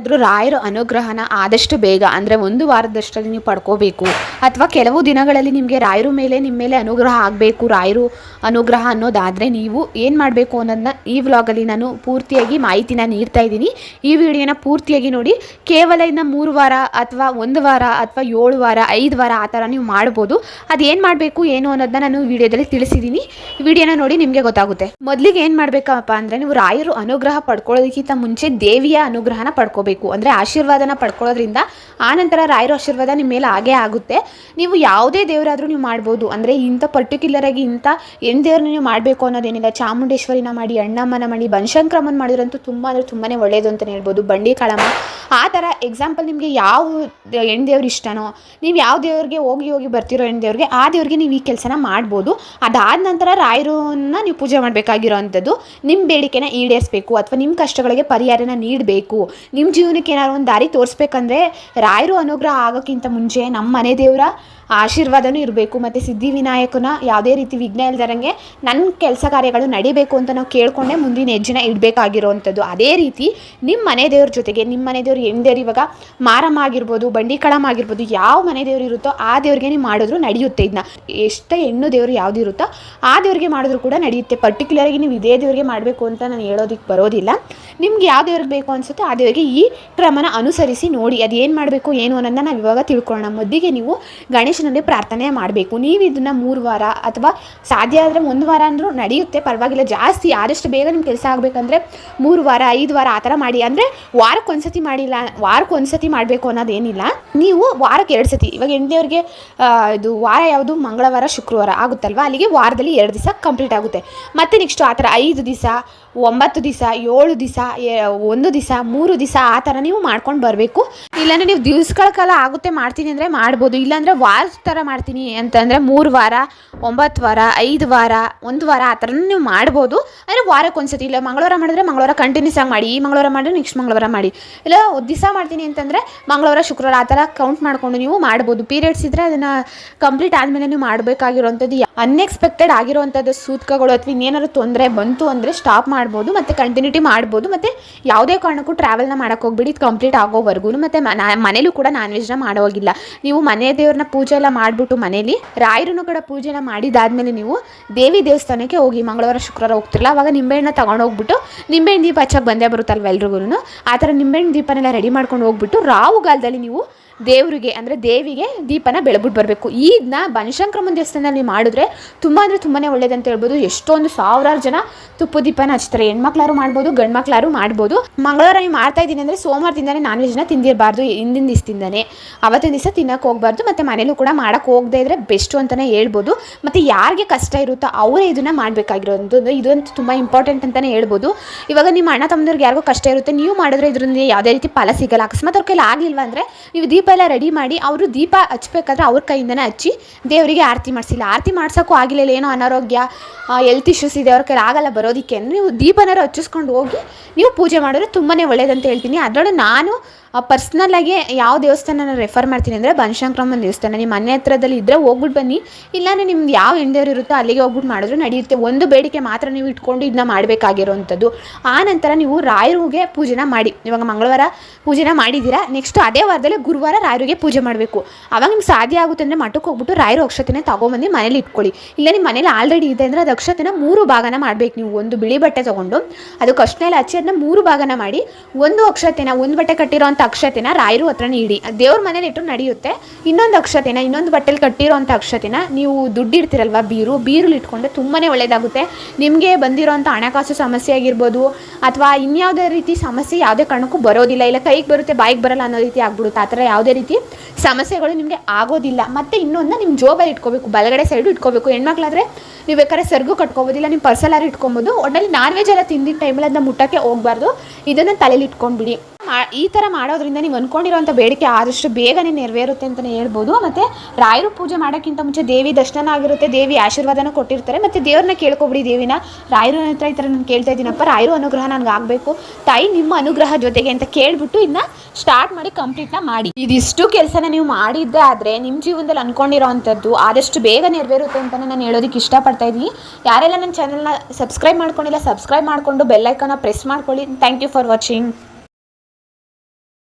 ಆದರೂ ರಾಯರ ಅನುಗ್ರಹನ ಆದಷ್ಟು ಬೇಗ, ಅಂದರೆ ಒಂದು ವಾರದಷ್ಟರಲ್ಲಿ ನೀವು ಪಡ್ಕೋಬೇಕು. ಅಥವಾ ಕೆಲವು ದಿನಗಳಲ್ಲಿ ನಿಮಗೆ ರಾಯರ ಮೇಲೆ, ನಿಮ್ಮ ಮೇಲೆ ಅನುಗ್ರಹ ಆಗಬೇಕು. ರಾಯರು ಅನುಗ್ರಹ ಅನ್ನೋದಾದರೆ ನೀವು ಏನು ಮಾಡಬೇಕು ಅನ್ನೋದನ್ನ ಈ ವ್ಲಾಗಲ್ಲಿ ನಾನು ಪೂರ್ತಿಯಾಗಿ ಮಾಹಿತಿನ ನೀಡ್ತಾ ಇದ್ದೀನಿ. ಈ ವಿಡಿಯೋನ ಪೂರ್ತಿಯಾಗಿ ನೋಡಿ. ಕೇವಲ ಇನ್ನು ಮೂರು ವಾರ ಅಥವಾ ಒಂದು ವಾರ ಅಥವಾ ಏಳು ವಾರ, ಐದು ವಾರ ಆ ಥರ ನೀವು ಮಾಡ್ಬೋದು. ಅದು ಏನು ಮಾಡಬೇಕು, ಏನು ಅನ್ನೋದನ್ನ ನಾನು ವಿಡಿಯೋದಲ್ಲಿ ತಿಳಿಸಿದ್ದೀನಿ. ವಿಡಿಯೋನ ನೋಡಿ ನಿಮಗೆ ಗೊತ್ತಾಗುತ್ತೆ. ಮೊದಲಿಗೆ ಏನು ಮಾಡಬೇಕಪ್ಪ ಅಂದರೆ ನೀವು ರಾಯರು ಅನುಗ್ರಹ ಪಡ್ಕೊಳ್ಳೋದಕ್ಕಿಂತ ಮುಂಚೆ ದೇವಿಯ ಅನುಗ್ರಹನ ಪಡ್ಕೋಬೇಕು. ಅಂದರೆ ಆಶೀರ್ವಾದನ ಪಡ್ಕೊಳ್ಳೋದ್ರಿಂದ ಆನಂತರ ರಾಯರ ಆಶೀರ್ವಾದ ನಿಮ್ಮ ಮೇಲೆ ಹಾಗೇ ಆಗುತ್ತೆ. ನೀವು ಯಾವುದೇ ದೇವರಾದರೂ ನೀವು ಮಾಡ್ಬೋದು. ಅಂದರೆ ಇಂಥ ಪರ್ಟಿಕ್ಯುಲರ್ ಆಗಿ ಇಂಥ ಏನು ದೇವ್ರನ್ನ ನೀವು ಮಾಡಬೇಕು ಅನ್ನೋದೇನಿಲ್ಲ. ಚಾಮುಂಡೇಶ್ವರಿನ ಮಾಡಿ, ಅಣ್ಣಮ್ಮನ ಮಾಡಿ, ಬನಶಂಕರಮ್ಮನ ಮಾಡಿದ್ರಂತೂ ತುಂಬ ಅಂದರೆ ತುಂಬಾ ಒಳ್ಳೆಯದು ಅಂತಲೇ ಹೇಳ್ಬೋದು. ಬಂಡಿ ಕಾಳಮ್ಮ, ಆ ಥರ ಎಕ್ಸಾಂಪಲ್ ನಿಮಗೆ ಯಾವ ಹೆಣ್ಣು ದೇವ್ರು ಇಷ್ಟನೋ, ನೀವು ಯಾವ ದೇವ್ರಿಗೆ ಹೋಗಿ ಹೋಗಿ ಬರ್ತಿರೋ ಹೆಣ್ಣು ದೇವ್ರಿಗೆ ಆ ದೇವ್ರಿಗೆ ನೀವು ಈ ಕೆಲಸನ ಮಾಡ್ಬೋದು. ಅದಾದ ನಂತರ ರಾಯರನ್ನ ನೀವು ಪೂಜೆ ಮಾಡಬೇಕಾಗಿರೋ ಅಂಥದ್ದು ನಿಮ್ಮ ಬೇಡಿಕೆನ ಈಡೇರಿಸಬೇಕು. ಅಥವಾ ನಿಮ್ಮ ಕಷ್ಟಗಳಿಗೆ ಪರಿಹಾರನ ನೀಡಬೇಕು. ನಿಮ್ಮ ಜೀವನಕ್ಕೆ ಏನಾದ್ರು ಒಂದು ದಾರಿ ತೋರಿಸ್ಬೇಕಂದ್ರೆ ರಾಯರು ಅನುಗ್ರಹ ಆಗೋಕ್ಕಿಂತ ಮುಂಚೆ ನಮ್ಮ ಮನೆ ದೇವರ ಆಶೀರ್ವಾದನೂ ಇರಬೇಕು ಮತ್ತು ಸಿದ್ಧಿವಿನಾಯಕನ ಯಾವುದೇ ರೀತಿ ವಿಘ್ನ ಇಲ್ದಂಗೆ ನನ್ನ ಕೆಲಸ ಕಾರ್ಯಗಳು ನಡಿಬೇಕು ಅಂತ ನಾವು ಕೇಳಿಕೊಂಡೆ ಮುಂದಿನ ಹೆಜ್ಜೆನ ಇಡಬೇಕಾಗಿರೋವಂಥದ್ದು ಅದೇ ರೀತಿ ನಿಮ್ಮ ಮನೆ ದೇವ್ರ ಜೊತೆಗೆ ನಿಮ್ಮ ಮನೆ ದೇವ್ರು ಎಂದೇರು ಇವಾಗ ಮಾರಮ್ಮ ಆಗಿರ್ಬೋದು ಬಂಡಿಕಳಮ್ಮ ಆಗಿರ್ಬೋದು, ಯಾವ ಮನೆ ದೇವ್ರು ಇರುತ್ತೋ ಆ ದೇವ್ರಿಗೆ ನೀವು ಮಾಡಿದ್ರು ನಡೆಯುತ್ತೆ ಇದನ್ನ ಎಷ್ಟೇ ಹೆಣ್ಣು ದೇವರು ಯಾವ್ದು ಇರುತ್ತೋ ಆ ದೇವ್ರಿಗೆ ಮಾಡಿದ್ರು ಕೂಡ ನಡೆಯುತ್ತೆ. ಪರ್ಟಿಕ್ಯುಲರಾಗಿ ನೀವು ಇದೇ ದೇವರಿಗೆ ಮಾಡಬೇಕು ಅಂತ ನಾನು ಹೇಳೋದಕ್ಕೆ ಬರೋದಿಲ್ಲ. ನಿಮ್ಗೆ ಯಾವ ದೇವ್ರಿಗೆ ಬೇಕು ಅನಿಸುತ್ತೋ ಆ ದೇವರಿಗೆ ಈ ಕ್ರಮನ ಅನುಸರಿಸಿ ನೋಡಿ, ಅದು ಏನು ಮಾಡಬೇಕು, ಏನು ಅನ್ನೋದನ್ನ ನಾವು ಇವಾಗ ತಿಳ್ಕೊಳ್ಳೋಣ. ಮೊದಲಿಗೆ ನೀವು ಗಣೇಶನಲ್ಲಿ ಪ್ರಾರ್ಥನೆ ಮಾಡಬೇಕು. ನೀವು ಇದನ್ನು ಮೂರು ವಾರ ಅಥವಾ ಸಾಧ್ಯ ಆದರೆ ಒಂದು ವಾರ ಅಂದರೂ ನಡೆಯುತ್ತೆ, ಪರವಾಗಿಲ್ಲ. ಜಾಸ್ತಿ, ಆದಷ್ಟು ಬೇಗ ನಿಮ್ಮ ಕೆಲಸ ಆಗಬೇಕಂದ್ರೆ ಮೂರು ವಾರ, ಐದು ವಾರ ಆ ಥರ ಮಾಡಿ. ಅಂದರೆ ವಾರಕ್ಕೆ ಒಂದ್ಸತಿ ಮಾಡಿಲ್ಲ, ವಾರಕ್ಕೆ ಒಂದ್ಸತಿ ಮಾಡಬೇಕು ಅನ್ನೋದೇನಿಲ್ಲ ನೀವು ವಾರಕ್ಕೆ ಎರಡು ಸತಿ, ಇವಾಗ ಹೆಣ್ದೇವ್ರಿಗೆ ಇದು ವಾರ ಯಾವುದು? ಮಂಗಳವಾರ, ಶುಕ್ರವಾರ ಆಗುತ್ತಲ್ವಾ? ಅಲ್ಲಿಗೆ ವಾರದಲ್ಲಿ ಎರಡು ದಿವಸ ಕಂಪ್ಲೀಟ್ ಆಗುತ್ತೆ. ಮತ್ತೆ ನೆಕ್ಸ್ಟು ಆ ಥರ ಐದು ದಿವಸ, ಒಂಬತ್ತು ದಿವಸ, ಏಳು ದಿವಸ ಒಂದು ದಿವಸ, ಮೂರು ದಿವಸ ಆ ಥರ ನೀವು ಮಾಡ್ಕೊಂಡು ಬರಬೇಕು. ಇಲ್ಲಾಂದರೆ ನೀವು ದಿವ್ಸಗಳ ಕಾಲ ಆಗುತ್ತೆ ಮಾಡ್ತೀನಿ ಅಂದರೆ ಮಾಡ್ಬೋದು. ಇಲ್ಲಾಂದರೆ ವಾರ ಥರ ಮಾಡ್ತೀನಿ ಅಂತಂದರೆ ಮೂರು ವಾರ, ಒಂಬತ್ತು ವಾರ, ಐದು ವಾರ, ಒಂದು ವಾರ ಆ ಥರನೂ ನೀವು ಮಾಡ್ಬೋದು. ಅಂದರೆ ವಾರಕ್ಕೆ ಒಂದ್ಸತಿ ಇಲ್ಲ, ಮಂಗಳವಾರ ಮಾಡಿದ್ರೆ ಮಂಗಳವಾರ ಕಂಟಿನ್ಯೂಸ್ ಆಗಿ ಮಾಡಿ, ಈ ಮಂಗಳವಾರ ಮಾಡಿದ್ರೆ ನೆಕ್ಸ್ಟ್ ಮಂಗಳವಾರ ಮಾಡಿ. ಇಲ್ಲ ದಿವಸ ಮಾಡ್ತೀನಿ ಅಂತಂದರೆ ಮಂಗಳವಾರ, ಶುಕ್ರವಾರ ಆ ಥರ ಕೌಂಟ್ ಮಾಡಿಕೊಂಡು ನೀವು ಮಾಡ್ಬೋದು. ಪೀರಿಯಡ್ಸ್ ಇದ್ದರೆ ಅದನ್ನು ಕಂಪ್ಲೀಟ್ ಆದಮೇಲೆ ನೀವು ಮಾಡಬೇಕಾಗಿರೋಂಥದ್ದು ಅನ್ಎಕ್ಸ್ಪೆಕ್ಟೆಡ್ ಆಗಿರುವಂಥದ್ದು ಸೂತ್ಕಗಳು ಅಥವಾ ಇನ್ನೇನಾದ್ರು ತೊಂದರೆ ಬಂತು ಅಂದರೆ ಸ್ಟಾಪ್ ಮಾಡ್ಬೋದು, ಮತ್ತು ಕಂಟಿನ್ಯೂಟಿ ಮಾಡ್ಬೋದು, ಮತ್ತು ಯಾವುದೇ ಕಾರಣಕ್ಕೂ ಟ್ರಾವೆಲ್ನ ಮಾಡೋಕ್ಕೆ ಹೋಗ್ಬಿಡಿ. ಇದು ಕಂಪ್ಲೀಟ್ ಆಗೋವರೆಗೂ ಮತ್ತು ಮನೇಲೂ ಕೂಡ ನಾನ್ ವೆಜ್ನ ಮಾಡೋವಾಗಿಲ್ಲ. ನೀವು ಮನೆ ದೇವ್ರನ್ನ ಪೂಜೆ ಎಲ್ಲ ಮಾಡಿಬಿಟ್ಟು ಮನೇಲಿ, ರಾಯರನ್ನು ಕೂಡ ಪೂಜೆನ ಮಾಡಿದಾದ್ಮೇಲೆ ನೀವು ದೇವಿ ದೇವಸ್ಥಾನಕ್ಕೆ ಹೋಗಿ, ಮಂಗಳವಾರ, ಶುಕ್ರವಾರ ಹೋಗ್ತಿರಲ್ಲ, ಅವಾಗ ನಿಂಬೆಹಣ್ಣ ತಗೊಂಡು ಹೋಗ್ಬಿಟ್ಟು ನಿಂಬೆಹಣ್ಣು ದೀಪ ಹಚ್ಚಕ್ಕೆ ಬಂದೇ ಬರುತ್ತಲ್ವ ಎಲ್ರಿಗೂ ಆ ಥರ ನಿಂಬೆಹಣ್ಣು ದೀಪನೆಲ್ಲ ರೆಡಿ ಮಾಡ್ಕೊಂಡು ಹೋಗ್ಬಿಟ್ಟು ರಾಹುಗಾಲದಲ್ಲಿ ನೀವು ದೇವರಿಗೆ, ಅಂದರೆ ದೇವಿಗೆ ದೀಪನ ಬೆಳಗ್ಬಿಟ್ಟು ಬರಬೇಕು. ಇದನ್ನ ಬನಶಂಕರಮ್ಮನ ದೇವಸ್ಥಾನದಲ್ಲಿ ಮಾಡಿದ್ರೆ ತುಂಬ ಅಂದರೆ ತುಂಬಾ ಒಳ್ಳೇದಂತ ಹೇಳ್ಬೋದು. ಎಷ್ಟೊಂದು ಸಾವಿರಾರು ಜನ ತುಪ್ಪ ದೀಪನ ಹಚ್ತಾರೆ. ಹೆಣ್ಮಕ್ಳಾರು ಮಾಡ್ಬೋದು ಗಂಡು ಮಕ್ಳಾರು ಮಾಡ್ಬೋದು. ಮಂಗಳವಾರ ನೀವು ಮಾಡ್ತಾ ಇದ್ದೀನಿ ಅಂದರೆ ಸೋಮವಾರದಿಂದನೇ ನಾನ್ ವೆಜ್ನ ತಿಂದಿರಬಾರ್ದು, ಹಿಂದಿನ ದಿವಸದಿಂದನೇ ಅವತ್ತಿನ ದಿವಸ ತಿನ್ನಕ್ಕೆ ಹೋಗ್ಬಾರ್ದು, ಮತ್ತು ಮನೇಲೂ ಕೂಡ ಮಾಡೋಕ್ಕೆ ಹೋಗದೇ ಇದ್ರೆ ಬೆಸ್ಟು ಅಂತಲೇ ಹೇಳ್ಬೋದು. ಮತ್ತು ಯಾರಿಗೆ ಕಷ್ಟ ಇರುತ್ತೋ ಅವರೇ ಇದನ್ನು ಮಾಡಬೇಕಾಗಿರೋದು. ಇದಂತೂ ತುಂಬ ಇಂಪಾರ್ಟೆಂಟ್ ಅಂತಲೇ ಹೇಳ್ಬೋದು. ಇವಾಗ ನಿಮ್ಮ ಅಣ್ಣ ತಮ್ಮದವ್ರಿಗೆ ಯಾರಿಗೂ ಕಷ್ಟ ಇರುತ್ತೆ. ನೀವು ಮಾಡಿದ್ರೆ ಇದರಿಂದ ಯಾವುದೇ ರೀತಿ ಫಲ ಸಿಗಲ್ಲ. ಅಕಸ್ಮಾತ್ ಅವ್ರ ಕೈಲಿ ಆಗಲಿಲ್ವ ಅಂದರೆ ನೀವು ದೀಪ ಎಲ್ಲ ರೆಡಿ ಮಾಡಿ ಅವರು ದೀಪ ಹಚ್ಬೇಕಾದ್ರೆ ಅವ್ರ ಕೈಯಿಂದನೇ ಹಚ್ಚಿ ದೇವರಿಗೆ ಆರತಿ ಮಾಡಿಸಿಲ್ಲ. ಆರತಿ ಮಾಡ್ಸೋಕ್ಕೂ ಆಗಿಲ್ಲ ಏನೋ ಅನಾರೋಗ್ಯ ಹೆಲ್ತ್ ಇಶ್ಯೂಸ್ ಇದೆ, ಅವ್ರ ಕೈಲಿ ಆಗಲ್ಲ ಬರೋದಕ್ಕೆ. ನೀವು ದೀಪನಾರು ಹಚ್ಚಿಸ್ಕೊಂಡು ಹೋಗಿ, ನೀವು ಪೂಜೆ ಮಾಡಿದ್ರೆ ತುಂಬಾ ಒಳ್ಳೇದಂತ ಹೇಳ್ತೀನಿ. ಅದರೊಳಗೆ ನಾನು ಪರ್ಸ್ನಲ್ಲಾಗಿ ಯಾವ ದೇವಸ್ಥಾನ ರೆಫರ್ ಮಾಡ್ತೀನಿ ಅಂದರೆ ಬನಶಂಕರಮ್ಮನ ದೇವಸ್ಥಾನ. ನಿಮ್ಮ ಮನೆ ಹತ್ರದಲ್ಲಿ ಇದ್ದರೆ ಹೋಗ್ಬಿಟ್ಟು ಬನ್ನಿ. ಇಲ್ಲಾಂದರೆ ನಿಮ್ದು ಯಾವ ಹೆಣ್ದೇವ್ರು ಇರುತ್ತೋ ಅಲ್ಲಿಗೆ ಹೋಗ್ಬಿಟ್ಟು ಮಾಡಿದ್ರು ನಡೆಯುತ್ತೆ. ಒಂದು ಬೇಡಿಕೆ ಮಾತ್ರ ನೀವು ಇಟ್ಕೊಂಡು ಇದನ್ನ ಮಾಡಬೇಕಾಗಿರೋವಂಥದ್ದು ಆ ನಂತರ ನೀವು ರಾಯರಿಗೆ ಪೂಜೆನ ಮಾಡಿ. ಇವಾಗ ಮಂಗಳವಾರ ಪೂಜೆನ ಮಾಡಿದ್ದೀರಾ. ನೆಕ್ಸ್ಟ್ ಅದೇ ವಾರದಲ್ಲಿ ಗುರುವಾರ ರಾಯರಿಗೆ ಪೂಜೆ ಮಾಡಬೇಕು. ಅವಾಗ ನಿಮ್ಗೆ ಸಾಧ್ಯ ಆಗುತ್ತೆ ಅಂದರೆ ಮಠಕ್ಕೆ ಹೋಗ್ಬಿಟ್ಟು ರಾಯರು ಅಕ್ಷತೆನ ತೊಗೊಂಬಂದು ಮನೇಲಿ ಇಟ್ಕೊಳ್ಳಿ. ಇಲ್ಲ ನಿಮ್ಮ ಮನೇಲಿ ಆಲ್ರೆಡಿ ಇದೆ ಅಂದರೆ ಅದು ಅಕ್ಷತೆನ ಮೂರು ಭಾಗನ ಮಾಡಬೇಕು ನೀವು. ಒಂದು ಬಿಳಿ ಬಟ್ಟೆ ತೊಗೊಂಡು, ಅದು ಕಷ್ಟನೇ ಹಚ್ಚಿ ಅದನ್ನ ಮೂರು ಭಾಗನ ಮಾಡಿ, ಒಂದು ಅಕ್ಷತೆನ, ಒಂದು ಬಟ್ಟೆ ಕಟ್ಟಿರೋಂಥ ಅಕ್ಷತೆನ ರಾಯರು ಹತ್ರ ನೀಡಿ. ದೇವ್ರ ಮನೇಲಿ ಇಟ್ಟು ನಡೆಯುತ್ತೆ. ಇನ್ನೊಂದು ಅಕ್ಷತೆನ, ಇನ್ನೊಂದು ಬಟ್ಟೆಲಿ ಕಟ್ಟಿರೋಂಥ ಅಕ್ಷತೆನ ನೀವು ದುಡ್ಡಿಡ್ತಿರಲ್ವ ಬೀರು, ಬೀರುಲಿ ಇಟ್ಕೊಂಡ್ರೆ ತುಂಬಾ ಒಳ್ಳೆಯದಾಗುತ್ತೆ ನಿಮಗೆ ಬಂದಿರೋಂಥ ಹಣಕಾಸು ಸಮಸ್ಯೆ ಆಗಿರ್ಬೋದು, ಅಥವಾ ಇನ್ಯಾವುದೇ ರೀತಿ ಸಮಸ್ಯೆ ಯಾವುದೇ ಕಾರಣಕ್ಕೂ ಬರೋದಿಲ್ಲ. ಇಲ್ಲ, ಕೈಗೆ ಬರುತ್ತೆ, ಬಾಯಿಗೆ ಬರಲ್ಲ ಅನ್ನೋ ರೀತಿ ಆಗ್ಬಿಡುತ್ತೆ. ಆ ಥರ ಯಾವುದೇ ರೀತಿ ಸಮಸ್ಯೆಗಳು ನಿಮಗೆ ಆಗೋದಿಲ್ಲ. ಮತ್ತು ಇನ್ನೊಂದು ನಿಮ್ಮ ಜೋಬಲ್ಲಿ ಇಟ್ಕೋಬೇಕು, ಬಲಗಡೆ ಸೈಡು ಇಟ್ಕೋಬೇಕು. ಹೆಣ್ಮಕ್ಳಾದರೆ ನೀವು ಬೇಕಾದ್ರೆ ಸರ್ಗು ಕಟ್ಕೋಬೋದಿಲ್ಲ ನಿಮ್ಮ ಪರ್ಸಲಾರು ಇಟ್ಕೊಬೋದು. ಒಟ್ಟಲ್ಲಿ ನಾನ್ ವೆಜ್ ಎಲ್ಲ ತಿಂದಿದ್ದ ಟೈಮಲ್ಲಿ ಅದನ್ನ ಮುಟ್ಟಕ್ಕೆ ಹೋಗ್ಬಾರ್ದು. ಇದನ್ನು ತಲೆಯಲ್ಲಿ ಇಟ್ಕೊಂಡ್ಬಿಡಿ. ಈ ಥರ ಮಾಡೋದ್ರಿಂದ ನೀವು ಅಂದ್ಕೊಂಡಿರೋಂಥ ಬೇಡಿಕೆ ಆದಷ್ಟು ಬೇಗನೆ ನೆರವೇರುತ್ತೆ ಅಂತಲೇ ಹೇಳ್ಬೋದು. ಮತ್ತು ರಾಯರು ಪೂಜೆ ಮಾಡೋಕ್ಕಿಂತ ಮುಂಚೆ ದೇವಿ ದರ್ಶನ ಆಗಿರುತ್ತೆ, ದೇವಿ ಆಶೀರ್ವಾದನ ಕೊಟ್ಟಿರ್ತಾರೆ. ಮತ್ತು ದೇವ್ರನ್ನ ಕೇಳ್ಕೊಬಿಡಿ ದೇವಿನ. ರಾಯರು ಹತ್ರ ಈ ಥರ ನಾನು ಕೇಳ್ತಾ ಇದ್ದೀನಪ್ಪ, ರಾಯರು ಅನುಗ್ರಹ ನನಗೆ ಆಗಬೇಕು. ತಾಯಿ ನಿಮ್ಮ ಅನುಗ್ರಹ ಜೊತೆಗೆ ಅಂತ ಕೇಳಿಬಿಟ್ಟು ಇದನ್ನ ಸ್ಟಾರ್ಟ್ ಮಾಡಿ ಕಂಪ್ಲೀಟ್ನ ಮಾಡಿ. ಇದಿಷ್ಟು ಕೆಲಸನ ನೀವು ಮಾಡಿದ್ದೇ ಆದರೆ ನಿಮ್ಮ ಜೀವನದಲ್ಲಿ ಅಂದ್ಕೊಂಡಿರೋವಂಥದ್ದು ಆದಷ್ಟು ಬೇಗ ನೆರವೇರುತ್ತೆ ಅಂತಲೇ ನಾನು ಹೇಳೋದಕ್ಕೆ ಇಷ್ಟಪಡ್ತಾ ಇದ್ದೀನಿ. ಯಾರೆಲ್ಲ ನನ್ನ ಚಾನಲ್ನ ಸಬ್ಸ್ಕ್ರೈಬ್ ಮಾಡ್ಕೊಂಡಿಲ್ಲ ಸಬ್ಸ್ಕ್ರೈಬ್ ಮಾಡಿಕೊಂಡು ಬೆಲ್ಲೈಕನ್ನ ಪ್ರೆಸ್ ಮಾಡ್ಕೊಳ್ಳಿ. Thank you for watching